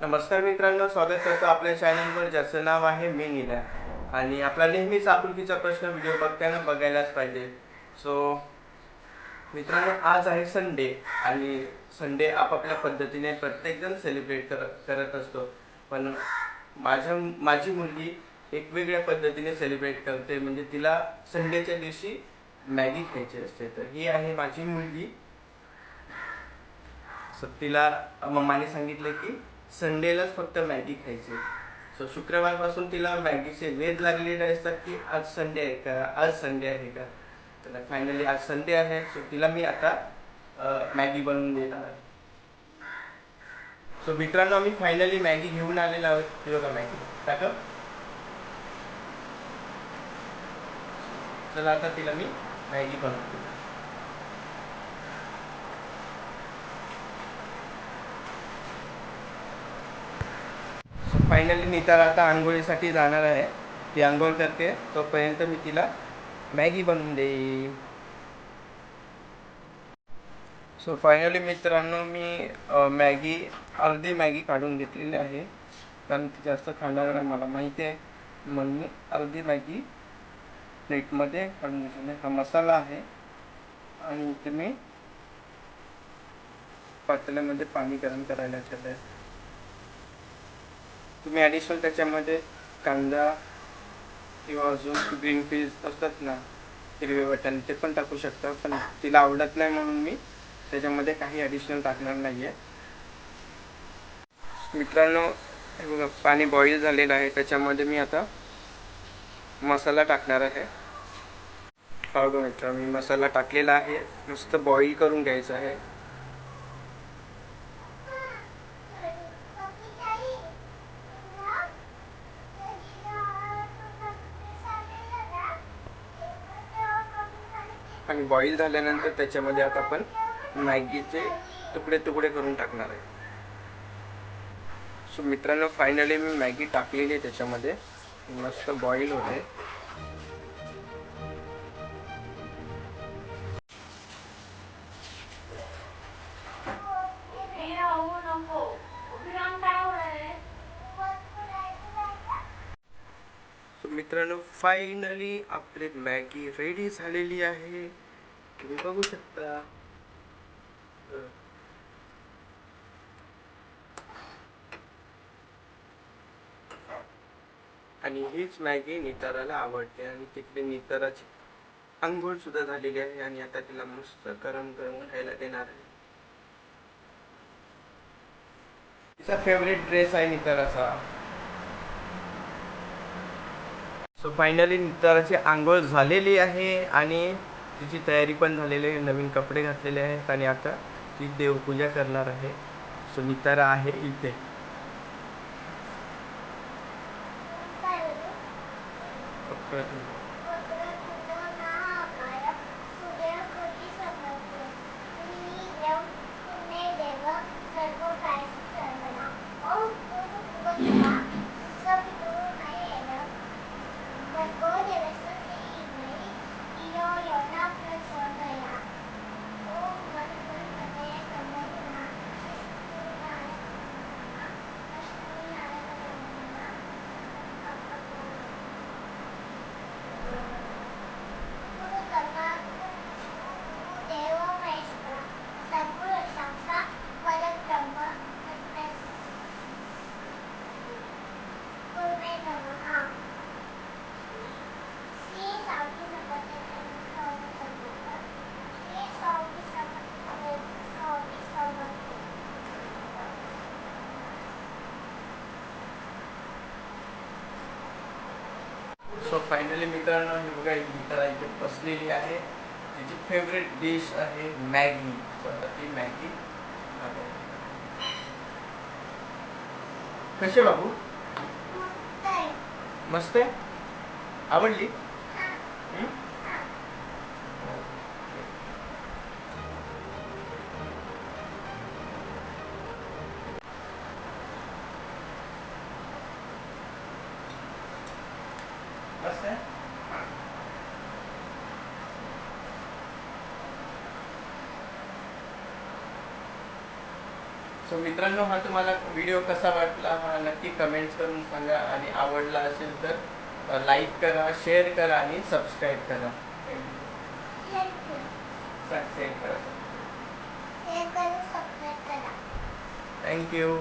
नमस्कार मित्रांनो स्वागत करतो आपल्या चॅनलवर ज्याचं नाव आहे मी नीला. आणि आपला नेहमीच आपुलकीचा प्रश्न व्हिडिओ बघताना बघायलाच पाहिजे. सो मित्रांनो आज आहे संडे आणि संडे आपापल्या पद्धतीने प्रत्येकजण सेलिब्रेट कर करत असतो. पण माझ्या माझी मुलगी एक वेगळ्या पद्धतीने सेलिब्रेट करते. म्हणजे तिला संडेच्या दिवशी मॅगी खायची असते. तर ही आहे माझी मुलगी. सो तिला मम्माने सांगितलं की संडेलाच फक्त मॅगी खायची. सो शुक्रवारपासून तिला मॅगीचे वेध लागलेले असतात की आज संडे आहे का? आज संडे आहे का? तर फायनली आज संडे आहे. सो तिला मी आता मॅगी बनवून देणार आहे. सो मित्रांनो आम्ही फायनली मॅगी घेऊन आलेलो आहोत. हे बघा मॅगी. टाक चला आता तिला मी मॅगी बनवतो फायनली नीताला आता आंघोळीसाठी जाणार आहे. ती आंघोळ करते. तोपर्यंत मी तिला मॅगी बनवून देईन. सो फायनली मित्रांनो मी मॅगी अर्धी मॅगी काढून घेतलेली आहे. कारण ती जास्त खाणार नाही मला माहिती आहे. म्हणून मी अर्धी मॅगी प्लेटमध्ये काढून घेतलेली हा मसाला आहे. आणि इथे मी पातळ्यामध्ये पाणी गरम करायला ठेवलं आहे तुम्ही ॲडिशनल त्याच्यामध्ये कांदा किंवा अजून ग्रीन पीस असतात ना हिरवे वाटाणे ते पण टाकू शकता. पण तिला आवडत नाही म्हणून मी त्याच्यामध्ये काही ॲडिशनल टाकणार नाही आहे मित्रांनो हे बघा पाणी बॉईल झालेलं आहे. त्याच्यामध्ये मी आता मसाला टाकणार आहे. हा बघा मित्र मी मसाला टाकलेला आहे. नुसतं बॉईल करून घ्यायचं आहे. आणि बॉईल झाल्यानंतर त्याच्यामध्ये आता आपण मॅगीचे तुकडे तुकडे करून टाकणार आहे. सो मित्रांनो फायनली मी मॅगी टाकलेली आहे त्याच्यामध्ये. मस्त बॉईल होते मित्रांनो फायनली आपली मॅगी रेडी झालेली आहे. तुम्ही बघू शकता. आणि हीच मॅगी निताराला आवडते आणि तिकडे निताराची आंघोळ सुद्धा झालेली आहे आणि आता तिला मस्त गरम गरम खायला देणार आहे. तिचा फेवरेट ड्रेस आहे निताराचा. सो फायनली निताराची आंघोळ झालेली आहे आणि तिची तयारी पण झालेली आहे. नवीन कपडे घातलेले आहेत आणि आता ती देवपूजा करणार आहे. सो नितारा आहे इथे. सो फायनली मित्रांनो ही बघा ही नितारा इथे बसलेली आहे. तिची फेवरेट डिश आहे मॅगी. तर ती मॅगी. कशी बाबू? मस्त आहे? आवडली? आहे सो मित्रांनो हा तुम्हाला व्हिडिओ कसा वाटला हा नक्की कमेंट्स करून सांगा आणि आवडला असेल तर लाईक करा शेअर करा आणि सबस्क्राईब करा. करा थँक्यू